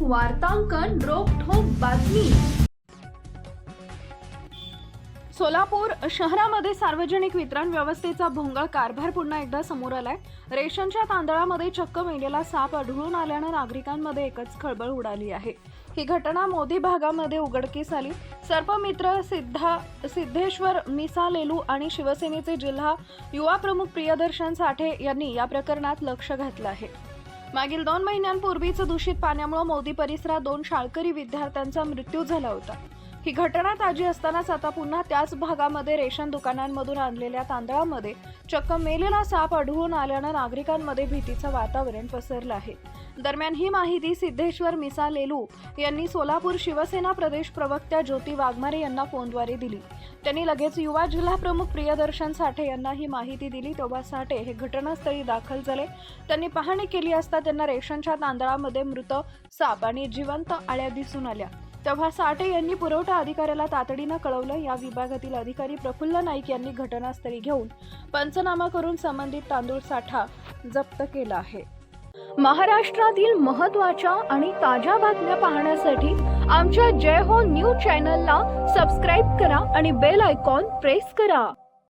वार्तांकन रोखोक बातमी. सोलापूर शहरामध्ये सार्वजनिक वितरण व्यवस्थेचा भोंगळ कारभार पुन्हा एकदा समोर आलाय. रेशनच्या तांदळामध्ये चक्क मेलेला साप आढळून आल्यानं नागरिकांमध्ये एकच खळबळ उडाली आहे. ही घटना मोदी भागामध्ये उघडकीस आली. सर्पमित्र सिद्धा सिद्धेश्वर मिसालेलू आणि शिवसेनेचे जिल्हा युवा प्रमुख प्रियदर्शन साठे यांनी या प्रकरणात लक्ष घातलं आहे. मागील दोन महिन्यांपूर्वीच दूषित पाण्यामुळे मोदी परिसरात दोन शाळकरी विद्यार्थ्यांचा मृत्यू झाला होता. ही घटना ताजी असतानाच आता पुन्हा त्याच भागामध्ये रेशन दुकानांमधून आणलेल्या तांदळामध्ये चक्क मेलेला साप आढळून आल्यानं नागरिकांमध्ये भीतीचं वातावरण पसरलं आहे. दरम्यान ही माहिती सिद्धेश्वर मिसालेलू यांनी सोलापूर शिवसेना प्रदेश प्रवक्त्या ज्योती वाघमारे यांना फोनद्वारे दिली. त्यांनी लगेच युवा जिल्हा प्रमुख प्रियदर्शन साठे यांना ही माहिती दिली. तेव्हा साठे हे घटनास्थळी दाखल झाले. त्यांनी पाहणी केली असता त्यांना रेशनच्या तांदळामध्ये मृत साप आणि जिवंत आळ्या दिसून आल्या. तेव्हा साठे यांनी पुरवठा अधिकाऱ्याला तातडीनं कळवलं. या विभागातील अधिकारी प्रफुल्ल नाईक यांनी घटनास्थळी घेऊन पंचनामा करून संबंधित तांदूळ साठा जप्त केला आहे. महाराष्ट्रातील महत्त्वाच्या आणि ताज्या बातम्या पाहण्यासाठी आमच्या जय हो न्यूज चॅनलला सबस्क्राईब करा आणि बेल आयकॉन प्रेस करा.